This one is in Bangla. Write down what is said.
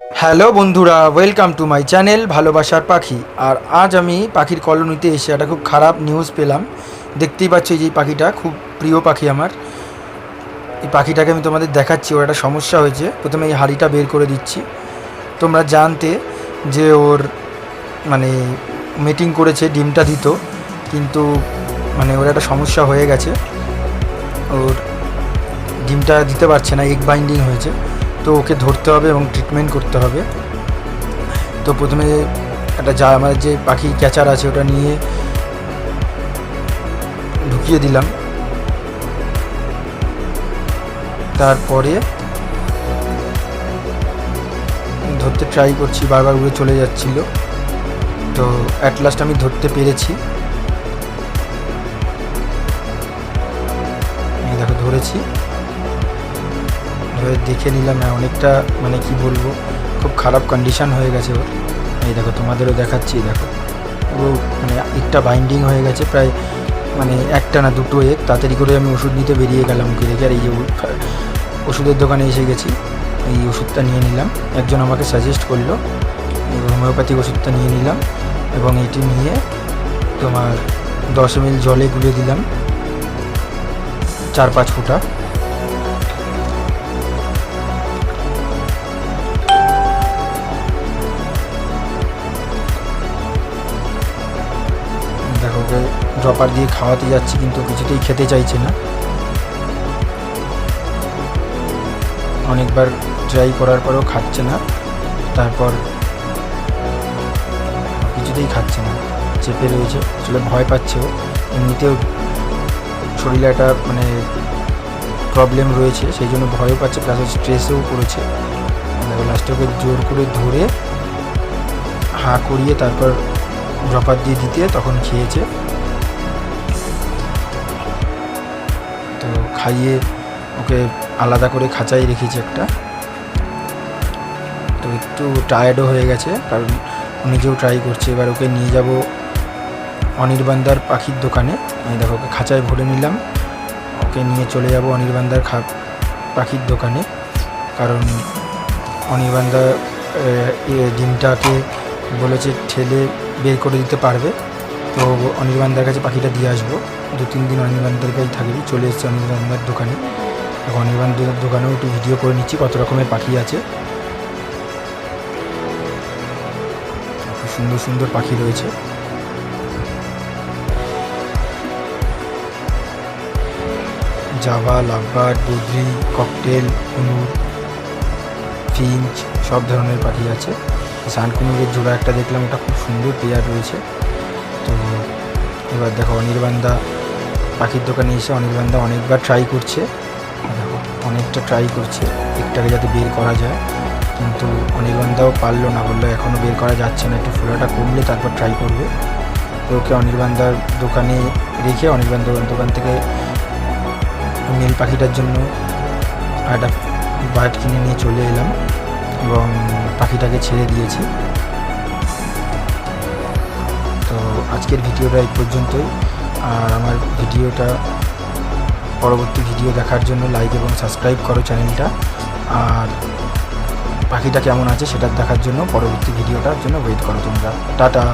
হ্যালো বন্ধুরা ওয়েলকাম টু মাই চ্যানেল ভালোবাসার পাখি। আর আজ আমি পাখির কলোনিতে এসে একটা খুব খারাপ নিউজ পেলাম। দেখতেই পাচ্ছ যে পাখিটা, খুব প্রিয় পাখি আমার। এই পাখিটাকে আমি তোমাদের দেখাচ্ছি, ওর একটা সমস্যা হয়েছে। প্রথমে এই হাঁড়িটা বের করে দিচ্ছি। তোমরা জানতে যে ওর মানে মিটিং করেছে, ডিমটা দিত। কিন্তু মানে ওর একটা সমস্যা হয়ে গেছে। ওর ডিমটা দিতে পারছে না এগ বাইন্ডিং হয়েছে। তো ওকে ধরতে হবে এবং ট্রিটমেন্ট করতে হবে। তো প্রথমে একটা যা আমার যে পাখি ক্যাচার আছে ওটা নিয়ে ঢুকিয়ে দিলাম। তারপরে ধরতে ট্রাই করছি, বারবার উড়ে চলে যাচ্ছিল। তো অ্যাট লাস্ট আমি ধরতে পেরেছি। দেখো ধরেছি। ধরে দেখে নিলাম হ্যাঁ অনেকটা মানে কি বলব, খুব খারাপ কন্ডিশন হয়ে গেছে ওর। এই দেখো, তোমাদেরও দেখাচ্ছি দেখো। পুরো মানে একটা বাইন্ডিং হয়ে গেছে, প্রায় মানে একটা না দুটো এক। তাড়াতাড়ি করে আমি ওষুধ নিতে বেরিয়ে গেলাম ওকে দেখে, আর এই যে ওষুধের দোকানে এসে গেছি। এই ওষুধটা নিয়ে নিলাম। একজন আমাকে সাজেস্ট করল, এই হোমিওপ্যাথিক ওষুধটা নিয়ে নিলাম এবং এটি নিয়ে তোমার দশ এম জলে গুলে দিলাম, চার পাঁচ ফুটা। ওকে ড্রপার দিয়ে খাওয়াতে যাচ্ছি, কিন্তু কিছুতেই খেতে চাইছে না। অনেকবার ট্রাই করার পরেও খাচ্ছে না, তারপর কিছুতেই খাচ্ছে না, চেপে রয়েছে, আসলে ভয় পাচ্ছে এমনিতেও শরীরে একটা মানে প্রবলেম রয়েছে, সেই জন্য ভয়ও পাচ্ছে প্লাস স্ট্রেসেও পড়েছে। লাস্টে ওকে জোর করে ধরে হা করিয়ে তারপর ড্রপার দিয়ে দিতে, তখন খেয়েছে। তো খাইয়ে ওকে আলাদা করে খাঁচাই রেখেছি একটা। তো একটু টায়ার্ডও হয়ে গেছে, কারণ নিজেও ট্রাই করছে, এবার ওকে নিয়ে যাব অনির্বান্দার পাখির দোকানে। আমি দেখো, ওকে খাঁচায় ভরে নিলাম। ওকে নিয়ে চলে যাব অনির্বান্দার খা পাখির দোকানে। কারণ অনির্বান্দা ডিমটাকে বলেছে ঠেলে বের করে দিতে পারবে। তো অনির্বান্দার কাছে পাখিটা দিয়ে আসব। দু, তিন দিন অনির্বান্দার কাছে থাকবি চলে এসেছে অনির্বান্দার দোকানে। এখন অনির্বান্দার দোকানেও একটু ভিডিও করে নিচ্ছি, কত রকমের পাখি আছে। সুন্দর সুন্দর পাখি রয়েছে। জাভা লাভবার ডুগরি ককটেল, কুনুর, ফিঞ্চ, সব ধরনের পাখি আছে। সানকুনুরের জোড়া একটা দেখলাম, ওটা খুব সুন্দর পেয়ার রয়েছে। তো এবার দেখো অনির্বান্দা পাখির দোকানে এসে অনির্বান্দা অনেকবার ট্রাই করছে। দেখো, অনেকটা ট্রাই করছে, একটাকে যাতে বের করা যায়। কিন্তু অনির্বান্দাও পারল না, বলল এখনও বের করা যাচ্ছে না, একটু ফোলাটা কমলে তারপর ট্রাই করবে। তো ওকে অনির্বান্দার দোকানে রেখে অনির্বান্দার দোকান থেকে নীল পাখিটার জন্য একটা বার্ড কিনে নিয়ে চলে এলাম। এবং পাখিটাকে ছেড়ে দিয়েছি। তো আজকের ভিডিওটা এই পর্যন্তই। আর আমার ভিডিওটা, পরবর্তী ভিডিও দেখার জন্য লাইক এবং সাবস্ক্রাইব করো চ্যানেলটা আর পাখিটা কেমন আছে সেটা দেখার জন্য পরবর্তী ভিডিওটার জন্য ওয়েট করো তোমরা। টাটা!